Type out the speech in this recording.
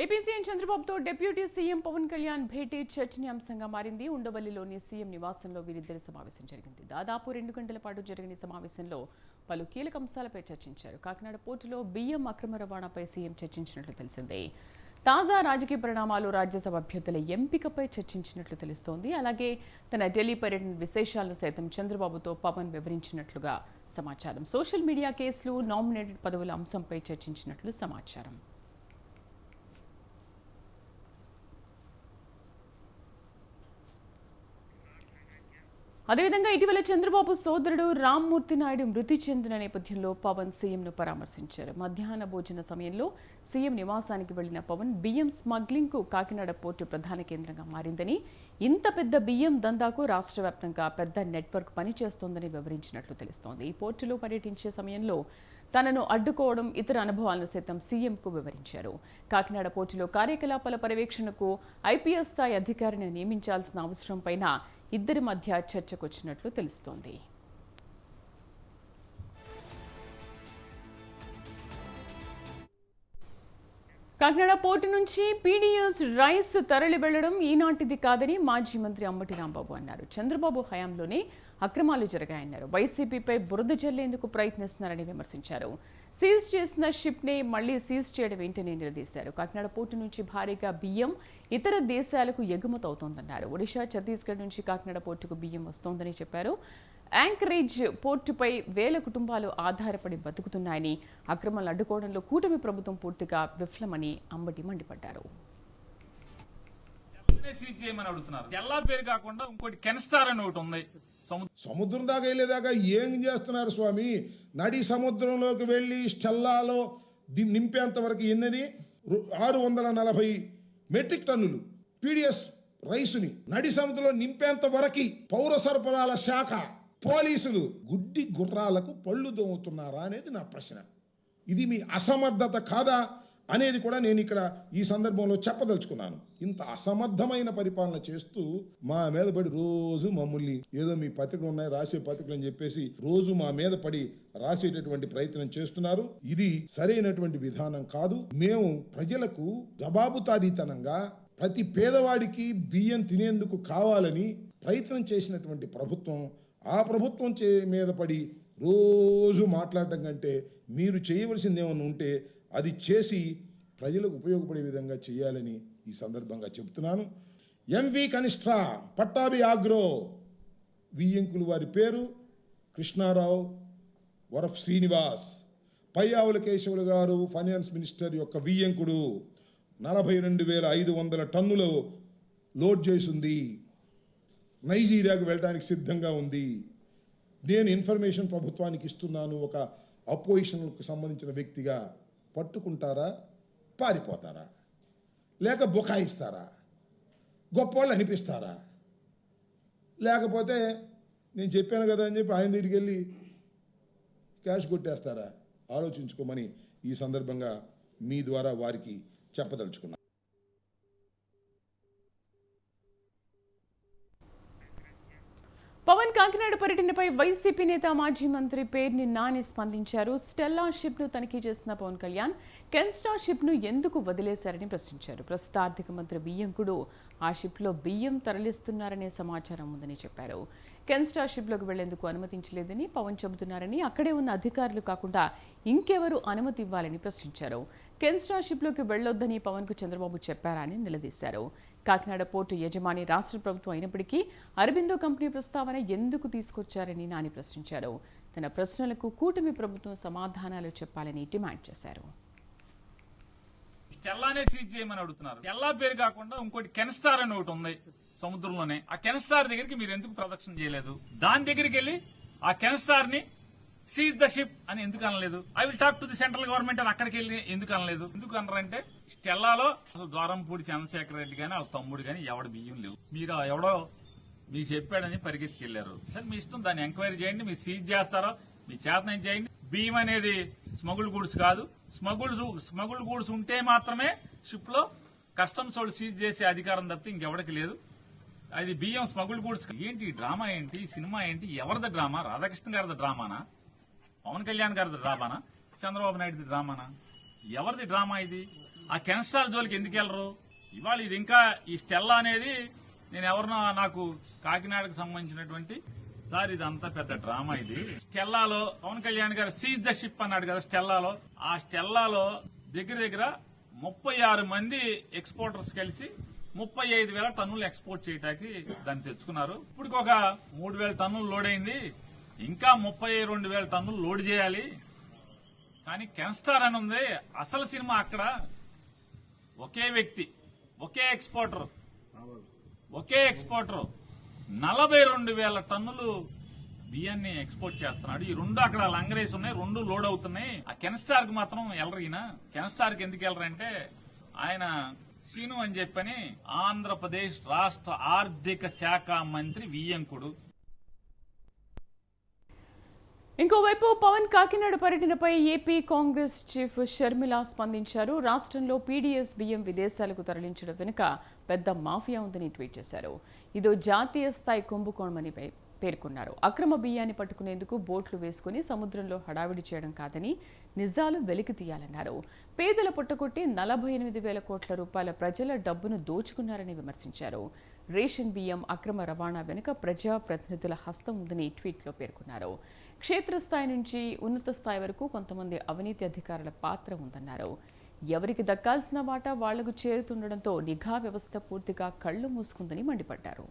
AP CM చంద్రబాబుతో deputy CM Pawan Kalyan భేటీ చర్చనీయాంశంగా మారింది. ఉండవల్లిలోని సీఎం నివాసంలో వీరిద్దరి సమావేశం జరిగింది. దాదాపు రెండు గంటల పాటు జరిగిన సమావేశంలో పలు కీలక అంశాలపై చర్చించారు. కాకినాడ పోర్టులో బియ్యం అక్రమ రవాణాపై సీఎం చర్చించినట్లు తెలిసిందే. తాజా రాజకీయ పరిణామాలు రాజ్యసభ అభ్యర్థుల ఎంపికపై చర్చించినట్లు తెలుస్తోంది. అలాగే తన ఢిల్లీ పర్యటన విశేషాలను సైతం చంద్రబాబుతో పవన్ వివరించినట్లుగా సమాచారం. సోషల్ మీడియా కేసులు నామినేటెడ్ పదవుల అంశంపై చర్చించినట్లు సమాచారం. అదేవిధంగా ఇటీవల చంద్రబాబు సోదరుడు రామ్మూర్తి నాయుడు మృతి చెందిన నేపథ్యంలో పవన్ సీఎంను పరామర్శించారు. మధ్యాహ్న భోజన సమయంలో సీఎం నివాసానికి వెళ్ళిన పవన్ బియ్యం స్మగ్లింగ్కు కాకినాడ పోర్టు ప్రధాన కేంద్రంగా మారిందని ఇంత పెద్ద బియ్యం దందాకు రాష్ట్ర వ్యాప్తంగా పెద్ద నెట్వర్క్ పనిచేస్తోందని వివరించినట్లు తెలుస్తోంది. ఈ పోర్టులో పర్యటించే సమయంలో తనను అడ్డుకోవడం ఇతర అనుభవాలను సైతం సీఎంకు వివరించారు. కాకినాడ పోర్టులో కార్యకలాపాల పర్యవేక్షణకు ఐపీఎస్ స్థాయి అధికారిని నియమించాల్సిన అవసరం పైన ఇద్దరి మధ్య చర్చకొచ్చినట్లు తెలుస్తోంది. కాకినాడ పోర్టు నుంచి పీడీఎస్ రైస్ తరలి వెళ్ళడం ఈనాటిది కాదని మాజీ మంత్రి అంబటి రాంబాబు అన్నారు. చంద్రబాబు హయాంలోనే అక్రమాలు జరిగాయన్నారు. వైసీపీపై బురద జల్లేందుకు ప్రయత్నిస్తున్నారని విమర్శించారు. సీజ్ చేసిన షిప్ని మళ్ళీ సీజ్ చేయడం ఏంటని నిలదీశారు కాకినాడ పోర్టు నుంచి భారీగా బియ్యం ఇతర దేశాలకు ఎగుమతి అవుతోందన్నారు. ఒడిశా ఛత్తీస్గఢ్ నుంచి కాకినాడ పోర్టుకు బియ్యం వస్తోందని చెప్పారు. యాంకరేజ్ పోర్టుపై వేల కుటుంబాలు ఆధారపడి బతుకుతున్నాయని అక్రమాలు అడ్డుకోవడంలో కూటమి ప్రభుత్వం పూర్తిగా విఫలమని అంబటి మండిపడ్డారు. సీజ్ చేయమని అడుగుతున్నారు. ఎల్లా పేరు కాకుండా ఇంకోటి కెన్స్టార్ అని ఒకటి ఉంది. సముద్రం దాకా వెళ్ళేదాకా ఏం చేస్తున్నారు స్వామి? నడి సముద్రంలోకి వెళ్ళి స్టెల్లాలో నింపేంత వరకు ఎన్నది? రు- ఆరు వందల నలభై మెట్రిక్ టన్నులు. పీడిఎస్ రైసుని నడి సముద్రంలో నింపేంత వరకు పౌర సరఫరాల శాఖ పోలీసులు గుడ్డి గుర్రాలకు పళ్ళు దోముతున్నారా అనేది నా ప్రశ్న. ఇది మీ అసమర్థత కాదా? అనేది కూడా నేను ఇక్కడ ఈ సందర్భంలో చెప్పదలుచుకున్నాను. ఇంత అసమర్థమైన పరిపాలన చేస్తూ మా మీద పడి రోజు మమ్మల్ని ఏదో మీ పత్రికలు ఉన్నాయి రాసే పత్రికలు అని చెప్పేసి రోజు మా మీద పడి రాసేటటువంటి ప్రయత్నం చేస్తున్నారు. ఇది సరైనటువంటి విధానం కాదు. మేము ప్రజలకు జవాబుదారీతనంగా ప్రతి పేదవాడికి బియ్యం తినేందుకు కావాలని ప్రయత్నం చేసినటువంటి ప్రభుత్వం ఆ ప్రభుత్వం చే మీద పడి రోజు మాట్లాడటం కంటే మీరు చేయవలసింది ఏమైనా ఉంటే అది చేసి ప్రజలకు ఉపయోగపడే విధంగా చేయాలని ఈ సందర్భంగా చెబుతున్నాను. ఎంవి కనిష్ఠా పట్టాభి ఆగ్రో వియ్యంకులు వారి పేరు కృష్ణారావు వరఫ్ శ్రీనివాస్. పయ్యావుల కేశవులు గారు ఫైనాన్స్ మినిస్టర్ యొక్క వియ్యంకుడు. నలభై రెండు వేల ఐదు వందల టన్నులు లోడ్ చేసింది. నైజీరియాకు వెళ్ళడానికి సిద్ధంగా ఉంది. నేను ఇన్ఫర్మేషన్ ప్రభుత్వానికి ఇస్తున్నాను. ఒక అపోజిషన్కు సంబంధించిన వ్యక్తిగా పట్టుకుంటారా? పారిపోతారా? లేక బుకాయిస్తారా? గొప్పవాళ్ళు అనిపిస్తారా? లేకపోతే నేను చెప్పాను కదా అని చెప్పి ఆయన దగ్గరికి వెళ్ళి క్యాష్ కొట్టేస్తారా? ఆలోచించుకోమని ఈ సందర్భంగా మీ ద్వారా వారికి చెప్పదలుచుకున్నాను పవన్ ఘటనపై వైసీపీ నేత మాజీ మంత్రి పేర్ని నాని స్పందించారు. స్టెల్లా షిప్ను తనిఖీ చేసిన పవన్ కళ్యాణ్ కెన్స్టా షిప్ను ఎందుకు వదిలేశారని ప్రశ్నించారు. ప్రస్తుత ఆర్థిక మంత్రి బియ్యంకుడు ఆ షిప్లో బియ్యం తరలిస్తున్నారనే సమాచారం ఉందని చెప్పారు. కెన్స్టా షిప్లోకి వెళ్ళేందుకు అనుమతించలేదని పవన్ చెబుతున్నారని అక్కడే ఉన్న అధికారులు కాకుండా ఇంకెవరు అనుమతి ఇవ్వాలని ప్రశ్నించారు. కెన్స్టా షిప్లోకి వెళ్ళొద్దని పవన్కు చంద్రబాబు చెప్పారని నిలదీశారు. కాకినాడ పోర్టు యజమాని రాష్ట్ర ప్రభుత్వం అయినప్పటికీ అరబిందో కంపెనీ ప్రస్తావన ఎందుకు తీసుకొచ్చారని నాని ప్రశ్నించారు తన ప్రశ్నలకు కూటమి ప్రభుత్వం సమాధానాలు చెప్పాలని డిమాండ్ చేశారు. స్టెల్లానే సీజ్ చేయమని అడుగుతున్నారు. ఎల్లా పేరు కాకుండా ఇంకోటి కెన్స్టార్ అని ఒకటి ఉంది సముద్రంలోనే. ఆ కెన్స్టార్ దగ్గరికి మీరు ఎందుకు ప్రదక్షిణ చేయలేదు? దాని దగ్గరికి వెళ్ళి ఆ కెన్స్టార్ని సీజ్ ద షిప్ అని ఎందుకు అనలేదు? I will talk to the central government అని అక్కడికి వెళ్ళి ఎందుకు అనలేదు? ఎందుకు అనరంటే స్టెల్లాలో అసలు ద్వారంపూడి చంద్రశేఖర రెడ్డి గాని వాళ్ళ తమ్ముడు గాని ఎవడ బియ్యం లేవు. మీరు ఎవడో మీకు చెప్పాడని పరిగెత్తికెళ్ళారు సరే మీ ఇష్టం దాన్ని ఎంక్వైరీ చేయండి మీరు సీజ్ చేస్తారో మీ చేతనం చేయండి. బియ్యం అనేది స్మగుల్ గూడ్స్ కాదు. స్మగుల్ స్మగుల్ గూడ్స్ ఉంటే మాత్రమే షిప్లో కస్టమ్స్ వాళ్ళు సీజ్ చేసే అధికారం తప్పితే ఇంకెవరికి లేదు. అది బియ్యం స్మగుల్ గూడ్స్ ఏంటి డ్రామా ఏంటి? సినిమా ఏంటి? ఎవరిది డ్రామా? రాధాకృష్ణ గారిది డ్రామానా? పవన్ కళ్యాణ్ గారిది డ్రామానా? చంద్రబాబు నాయుడుది డ్రామానా? ఎవరిది డ్రామా ఇది? ఆ కెన్స్టార్ జోలికి ఎందుకు వెళ్ళరు? ఇవాళ ఇది ఇంకా ఈ స్టెల్లా అనేది నేను ఎవరినో నాకు కాకినాడకు సంబంధించినటువంటి సార్ ఇదంతా పెద్ద డ్రామా ఇది. స్టెల్లాలో పవన్ కళ్యాణ్ గారు సీజ్ ద షిప్ అన్నాడు కదా స్టెల్లాలో. ఆ స్టెల్లాలో దగ్గర దగ్గర ముప్పై ఆరు మంది ఎక్స్పోర్టర్స్ కలిసి ముప్పై ఐదు వేల టన్నులు ఎక్స్పోర్ట్ చేయడానికి దాన్ని తెచ్చుకున్నారు. ఇప్పుడు ఒక మూడు వేల టన్నులు లోడ్ అయింది ఇంకా ముప్పై రెండు వేల టన్నులు లోడ్ చేయాలి. కానీ కెన్స్టార్ అని ఉంది. అసలు సినిమా అక్కడ ఒకే వ్యక్తి ఒకే ఎక్స్పోర్టర్ ఒకే ఎక్స్పోర్టర్ నలభై రెండు వేల టన్నులు బియ్యాన్ని ఎక్స్పోర్ట్ చేస్తున్నాడు. ఈ రెండు అక్కడ లంగరేస్ ఉన్నాయి రెండు లోడ్ అవుతున్నాయి. ఆ కెన్స్టార్కి మాత్రం వెళ్ళరు కెన్స్టార్కి ఎందుకు వెళ్ళరంటే ఆయన సీను అని చెప్పని ఆంధ్రప్రదేశ్ రాష్ట్ర ఆర్థిక శాఖ మంత్రి వియ్యంకుడు. ఇంకోవైపు పవన్ కాకినాడ పర్యటనపై ఏపీ కాంగ్రెస్ చీఫ్ షర్మిల స్పందించారు. రాష్ట్రంలో పీడీఎస్ బియ్యం విదేశాలకు తరలించడం వెనుక పెద్ద మాఫియా ఉందని ట్వీట్ చేశారు. ఇదో జాతీయ స్థాయి కుంభకోణమని పేర్కొన్నారు. అక్రమ బియ్యాన్ని పట్టుకునేందుకు బోట్లు వేసుకుని సముద్రంలో హడావిడి చేయడం కాదని నిజాలు వెలికి తీయాలన్నారు. పేదల పుట్టకొట్టి నలభై ఎనిమిది వేల కోట్ల రూపాయల ప్రజల డబ్బును దోచుకున్నారని విమర్శించారు. రేషన్ బియ్యం అక్రమ రవాణా వెనుక ప్రజా ప్రతినిధుల హస్తం ఉందని ట్వీట్లో పేర్కొన్నారు. క్షేత్రస్థాయి నుంచి ఉన్నత స్థాయి వరకు కొంతమంది అవినీతి అధికారుల పాత్ర ఉందన్నారు. ఎవరికి దక్కాల్సిన వాటా వాళ్ళకు చేరుతుండడంతో నిఘా వ్యవస్థ పూర్తిగా కళ్ళు మూసుకుందని మండిపడ్డారు.